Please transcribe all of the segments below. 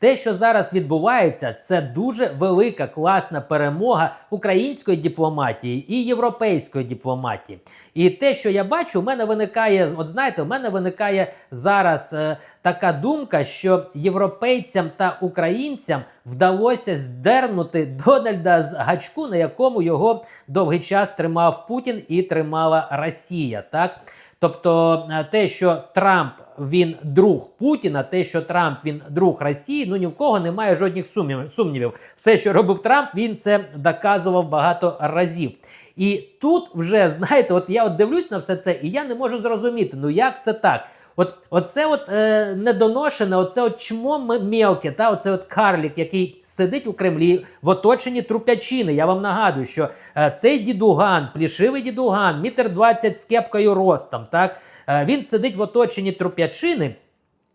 Те, що зараз відбувається, це дуже велика класна перемога української дипломатії і європейської дипломатії. І те, що я бачу, у мене виникає, от знаєте, у мене виникає зараз е, така думка, що європейцям та українцям вдалося здернути Дональда з гачку, на якому його довгий час тримав Путін і тримала Росія. Так. Тобто е, те, що Трамп він друг Путіна, те, що Трамп він друг Росії, ну ні в кого немає жодних сумнівів. Все, що робив Трамп, він це доказував багато разів. І тут вже знаєте, от я от дивлюсь на все це, і я не можу зрозуміти, ну як це так. От оце от е, недоношене, оце от чмо мелке, та оце от карлік, який сидить у Кремлі в оточенні трупячини. Я вам нагадую, що е, цей дідуган, плішивий дідуган, мітр двадцять з кепкою ростом, так е, він сидить в оточенні трупячини.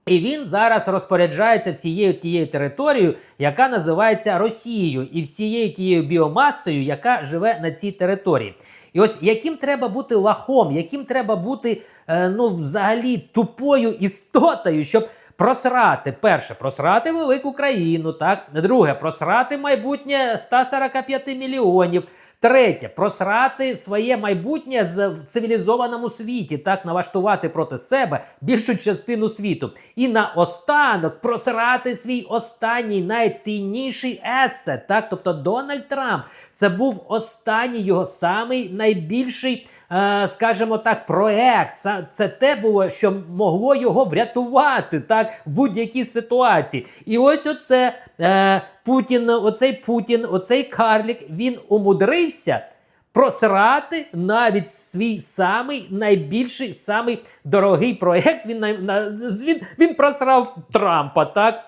І він зараз розпоряджається всією тією територією, яка називається Росією, і всією тією біомасою, яка живе на цій території. І ось яким треба бути лахом, яким треба бути е, ну, взагалі тупою істотою, щоб просрати перше, просрати велику країну, так друге, просрати майбутнє 145 мільйонів. Третє просрати своє майбутнє в цивілізованому світі, так налаштувати проти себе більшу частину світу. І наостанок просрати свій останній найцінніший есет. Так, тобто Дональд Трамп це був останній його самий найбільший, скажімо так, проект. Це, те було, що могло його врятувати так в будь-якій ситуації. І ось оце. Е, Путін, оцей Путін, оцей Карлік, він умудрився просрати навіть свій самий найбільший, самий дорогий проєкт. Він, він, він просрав Трампа, так?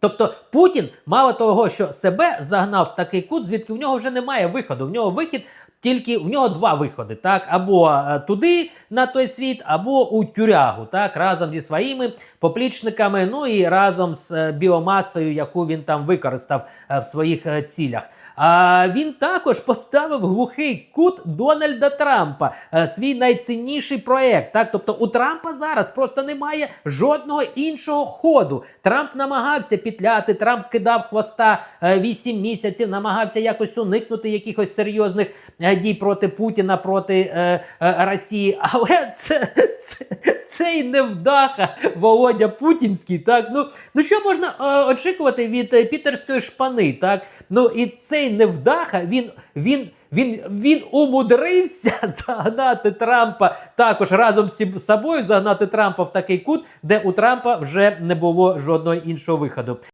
Тобто Путін, мало того, що себе загнав в такий кут, звідки в нього вже немає виходу. В нього вихід тільки в нього два виходи: так, або е, туди на той світ, або у тюрягу, так, разом зі своїми поплічниками, ну і разом з е, біомасою, яку він там використав е, в своїх цілях. А він також поставив глухий кут Дональда Трампа, свій найцінніший проект. Так, тобто у Трампа зараз просто немає жодного іншого ходу. Трамп намагався пітляти, Трамп кидав хвоста е, 8 місяців, намагався якось уникнути якихось серйозних дій проти Путіна, проти е, е, Росії. Але це, це, цей невдаха Володя Путінський. Так, ну, ну що можна е, очікувати від е, пітерської шпани? Так, ну і цей невдаха він. він він, він умудрився загнати Трампа також разом з собою загнати Трампа в такий кут, де у Трампа вже не було жодного іншого виходу.